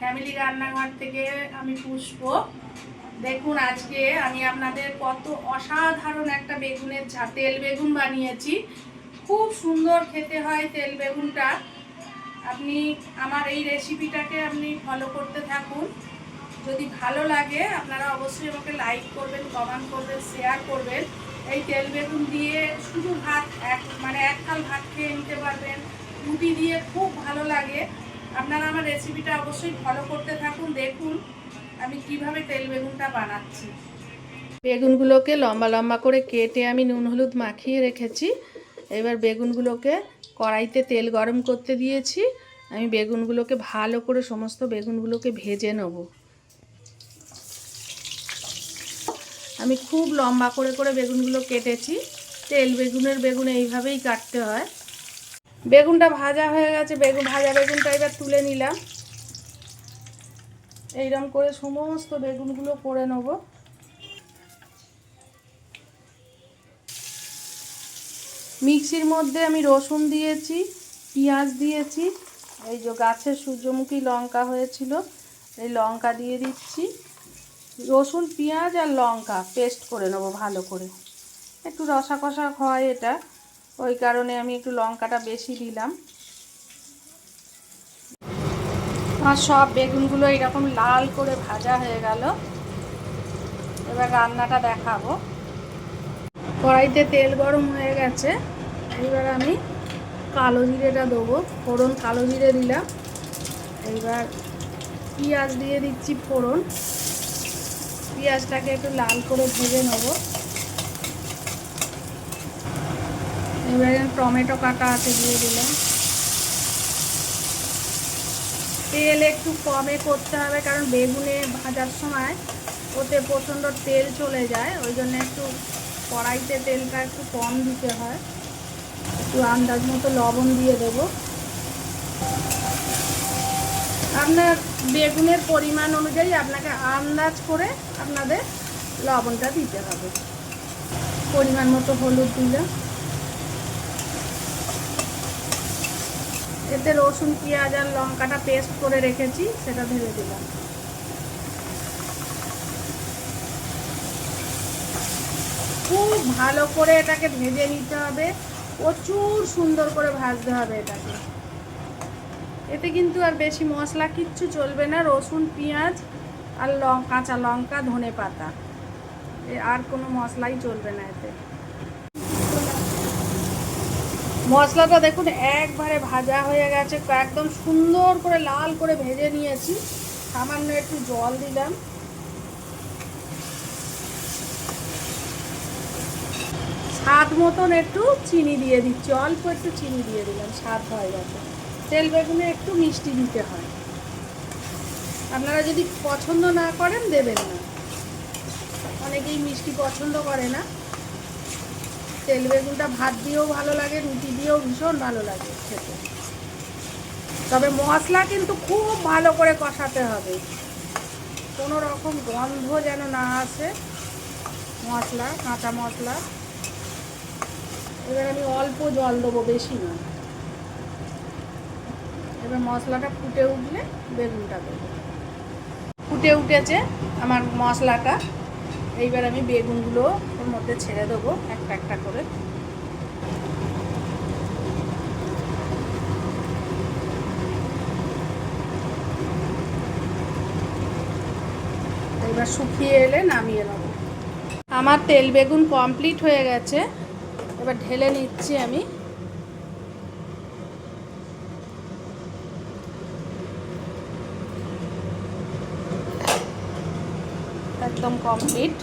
Family রান্নাঘর থেকে আমি পুষ্প। দেখুন আজকে আমি আপনাদের কত অসাধারণ একটা বেগুনের তেল বেগুন বানিয়েছি। খুব সুন্দর খেতে হয় তেল বেগুনটা। আপনি আমার এই রেসিপিটাকে আপনি ফলো করতে থাকুন। যদি ভালো লাগে, আপনারা অবশ্যই আমাকে লাইক করবেন, কমেন্ট করবেন, শেয়ার করবেন। এই তেল বেগুন দিয়ে শুধু ভাত, এক মানে এক থাল ভাত খেয়ে নিতে পারবেন। রুটি দিয়ে খুব ভালো লাগে। আপনারা আমার রেসিপিটা অবশ্যই ফলো করতে থাকুন, দেখুন আমি কীভাবে তেল বেগুনটা বানাচ্ছি। বেগুনগুলোকে লম্বা লম্বা করে কেটে আমি নুন হলুদ মাখিয়ে রেখেছি। এবার বেগুনগুলোকে কড়াইতে তেল গরম করতে দিয়েছি। আমি বেগুনগুলোকে ভালো করে সমস্ত বেগুনগুলোকে ভেজে নেব। আমি খুব লম্বা করে করে বেগুনগুলো কেটেছি। তেল বেগুনের বেগুন এইভাবেই কাটতে হয়। বেগুনটা ভাজা হয়ে গেছে, বেগুন, ভাজা বেগুনটা এবার তুলে নিলাম। এইরকম করে সমস্ত বেগুনগুলো করে নেব। মিক্সির মধ্যে আমি রসুন দিয়েছি, পেঁয়াজ দিয়েছি, এই যে গাছের সূর্যমুখী লঙ্কা হয়েছিল, এই লঙ্কা দিয়ে দিচ্ছি। রসুন, পেঁয়াজ আর লঙ্কা, পেস্ট করে নেব ভালো করে। একটু রসা কষা হয় এটা। ওই কারণে আমি একটু লঙ্কাটা বেশি দিলাম। আমার সব বেগুনগুলো এরকম লাল করে ভাজা হয়ে গেল। এবার রান্নাটা দেখাবো। কড়াইতে তেল গরম হয়ে গেছে। এবার আমি কালো জিরেটা দেবো। ফোড়ন কালো জিরে দিলাম। এইবার পেঁয়াজ দিয়ে দিচ্ছি ফোড়ন। পেঁয়াজটাকে একটু লাল করে ভেজে নেব। এবারে টমেটো কাটা আছে দিয়ে দিলাম। তেল একটু কমে করতে হবে কারণ বেগুনে ভাজার সময় ওতে প্রচণ্ড তেল চলে যায়, ওই জন্য একটু কড়াইতে তেলটা একটু কম দিতে হয়। একটু আন্দাজ মতো লবণ দিয়ে দেবো। আপনার বেগুনের পরিমাণ অনুযায়ী আপনাকে আন্দাজ করে আপনাদের লবণটা দিতে হবে। পরিমাণ মতো হলুদ দিলাম। এতে রসুন, পেঁয়াজ আর লঙ্কাটা পেস্ট করে রেখেছি, সেটা ঢেলে দিলাম। খুব ভালো করে এটাকে ভেজে নিতে হবে। প্রচুর সুন্দর করে ভাজতে হবে এটাকে। এতে কিন্তু আর বেশি মশলা কিচ্ছু চলবে না। রসুন, পেঁয়াজ আর লঙ্কা কাঁচা লঙ্কা, ধনে পাতা। আর কোনো মশলাই চলবে না এতে। মশলাটা দেখুন, একবারে ভাজা হয়ে গেছে। একদম সুন্দর করে লাল করে ভেজে নিয়েছি। সামান্য একটু জল দিলাম। স্বাদ মতন একটু চিনি দিয়ে দিচ্ছি। অল্প একটু চিনি দিয়ে দিলাম, স্বাদ হয়ে গেছে। তেল বেগুনে একটু মিষ্টি দিতে হয়। আপনারা যদি পছন্দ না করেন, দেবেন না। অনেকেই মিষ্টি পছন্দ করে না। তেল বেগুনটা ভাত দিয়েও ভালো লাগে, রুটি দিয়েও ভীষণ ভালো লাগে খেতে। তবে মশলা কিন্তু খুব ভালো করে কষাতে হবে। কোনো রকম গন্ধ যেন না আসে, মশলা, কাঁচা মশলা। এবার আমি অল্প জল দেবো, বেশি না। এবার মশলাটা ফুটে উঠলে বেগুনটা দেবো। ফুটে উঠেছে আমার মশলাটা। এইবার আমি বেগুনগুলো ওর মধ্যে ছেড়ে দেবো একটা একটা করে। এবার শুকিয়ে এলে নামিয়ে নেব। আমার তেল বেগুন কমপ্লিট হয়ে গেছে। এবার ঢেলে নিচ্ছি আমি। একদম কমপ্লিট